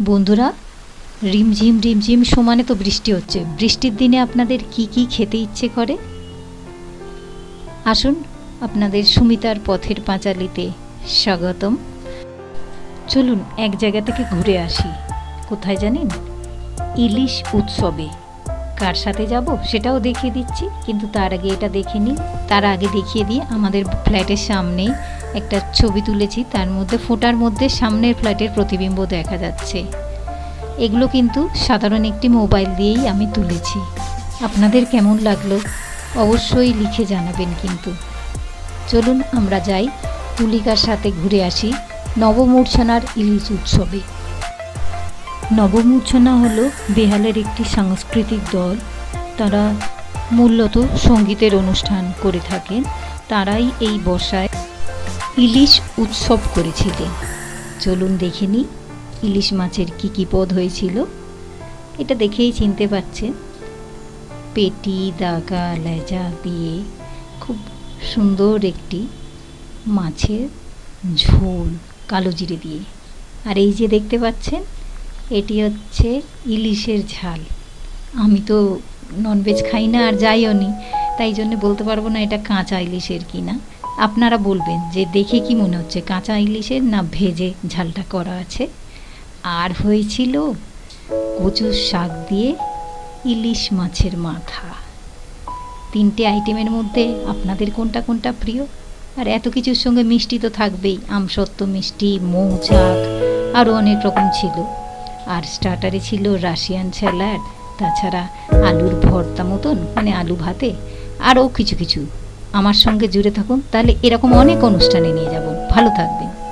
বন্ধুরা রিমঝিম রিমঝিম সমানে তো বৃষ্টি হচ্ছে। বৃষ্টির দিনে আপনাদের কি কি খেতে ইচ্ছে করে? আসুন আপনাদের সুমিতার পথের পাঁচালিতে স্বাগতম। চলুন এক জায়গা থেকে ঘুরে আসি। কোথায় জানেন? ইলিশ উৎসবে। কার সাথে যাব সেটাও দেখিয়ে দিচ্ছি, কিন্তু তার আগে এটা দেখে নিই তার আগে দেখিয়ে দিই আমাদের ফ্ল্যাটের সামনেই একটা ছবি তুলেছি, তার মধ্যে ফোটার মধ্যে সামনের ফ্ল্যাটের প্রতিবিম্ব দেখা যাচ্ছে। এগুলো কিন্তু সাধারণ একটি মোবাইল দিয়েই আমি তুলেছি। আপনাদের কেমন লাগল অবশ্যই লিখে জানাবেন কিন্তু। চলুন আমরা যাই, তুলিকার সাথে ঘুরে আসি নবমূর্ছনার ইলিশ উৎসবে। নবমূর্ছনা হলো বেহালের একটি সাংস্কৃতিক দল। তারা মূলত সঙ্গীতের অনুষ্ঠান করে থাকেন। তারাই এই বর্ষায় ইলিশ উৎসব করেছিলেন চলুন দেখে নিই ইলিশ মাছের কী কী পদ হয়েছিল। এটা দেখেই চিনতে পারছেন। পেটি, দাগা, লেজা দিয়ে খুব সুন্দর একটি মাছের ঝোল কালো জিরে দিয়ে। আর এই যে দেখতে পাচ্ছেন, এটি হচ্ছে ইলিশের ঝাল। আমি তো ননভেজ খাই না আর যাইও নি, তাই জন্য বলতে পারব না এটা কাঁচা ইলিশের কি না আপনারা বলবেন যে দেখে কি মনে হচ্ছে, কাঁচা ইলিশের না ভেজে ঝালটা করা আছে? আর হয়েছিল কচুর শাক দিয়ে ইলিশ মাছের মাথা। তিনটে আইটেমের মধ্যে আপনাদের কোনটা কোনটা প্রিয়? আর এত কিছুর সঙ্গে মিষ্টি তো থাকবেই, আমসত্ত্ব মিষ্টি, মৌচাক আরও অনেক রকম ছিল। আর স্টার্টারে ছিল রাশিয়ান স্যালাড, তাছাড়া আলুর ভর্তা মতন মানে আলু ভাতে আরও কিছু কিছু। আমার সঙ্গে জুড়ে থাকুন তাহলে এরকম অনেক অনুষ্ঠানে নিয়ে যাব। ভালো থাকবেন।